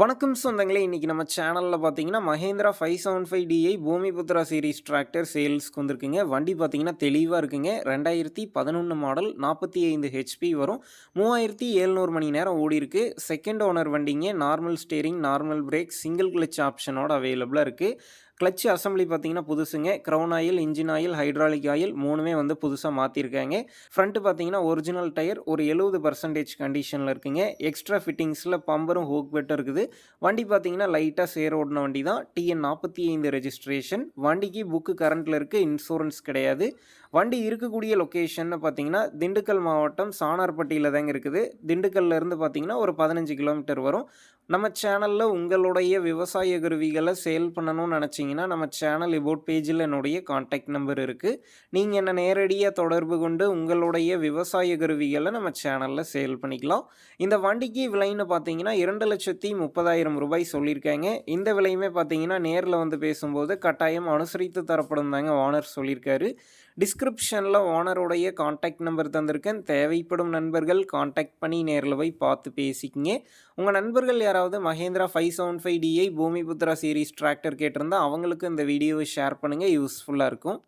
வணக்கம் சொந்தங்களே இன்றைக்கி நம்ம சேனலில் பார்த்தீங்கன்னா Mahindra five seven five DI Bhoomiputra series tractor சேல்ஸ்க்கு வந்திருக்குங்க. வண்டி பார்த்தீங்கன்னா தெளிவாக இருக்குங்க. ரெண்டாயிரத்தி பதினொன்று மாடல் நாற்பத்தி ஐந்து ஹெச்பி வரும். மூவாயிரத்தி எழுநூறு மணி நேரம் ஓடி இருக்கு. செகண்ட் ஓனர் வண்டிங்க. Normal steering normal brake single clutch ஆப்ஷனோட அவைலபிளாக இருக்குது கிளச் அசம்பிளி பார்த்தீங்கன்னா புதுசுங்க. Crown oil engine oil hydraulic oil மூணுமே வந்து புதுசாக மாற்றிருக்காங்க ஃப்ரண்ட்டு பார்த்தீங்கன்னா ஒரிஜினல் டயர் ஒரு எழுபது பர்சன்டேஜ் கண்டிஷனில் இருக்குங்க. எக்ஸ்ட்ரா ஃபிட்டிங்ஸில் பம்பரும் ஹோக் பெட்டும் இருக்குது. வண்டி பார்த்தீங்கன்னா லைட்டாக சேர் ஓடின வண்டி தான். டிஎன் நாற்பத்தி ஐந்து ரெஜிஸ்ட்ரேஷன் வண்டிக்கு புக்கு கரண்ட்டில் இருக்குது இன்சூரன்ஸ் கிடையாது. வண்டி இருக்கக்கூடிய லொக்கேஷன் பார்த்தீங்கன்னா திண்டுக்கல் மாவட்டம் சாணார்பட்டியில் தாங்க இருக்குது. திண்டுக்கல்லேருந்து பார்த்தீங்கன்னா ஒரு பதினஞ்சு கிலோமீட்டர் வரும். நம்ம சேனலில் உங்களுடைய விவசாய கருவிகளை சேல் பண்ணணும்னு நினச்சிங்கன்னா நம்ம சேனல் இபோட் பேஜில் என்னுடைய காண்டாக்ட் நம்பர் இருக்குது நீங்கள் என்னை நேரடியாக தொடர்பு கொண்டு உங்களுடைய விவசாய கருவிகளை நம்ம சேனலில் சேல் பண்ணிக்கலாம். இந்த வண்டிக்கு விலைன்னு பார்த்தீங்கன்னா இரண்டு லட்சத்தி முப்பதாயிரம் ரூபாய் சொல்லியிருக்காங்க. இந்த விலையுமே பார்த்தீங்கன்னா நேரில் வந்து பேசும்போது கட்டாயம் அனுசரித்து தரப்படும் தாங்க ஓனர் சொல்லியிருக்காரு. டிஸ்கிரிப்ஷனில் ஓனருடைய காண்டாக்ட் நம்பர் தந்திருக்கேன். தேவைப்படும் நண்பர்கள் காண்டாக்ட் பண்ணி நேரில் போய் பார்த்து பேசிக்கிங்க. உங்கள் நண்பர்கள் யாராவது Mahindra five seven five DI Bhoomiputra series tractor கேட்டிருந்தா அவங்களுக்கு இந்த வீடியோவை ஷேர் பண்ணுங்கள் யூஸ்ஃபுல்லாக இருக்கும்.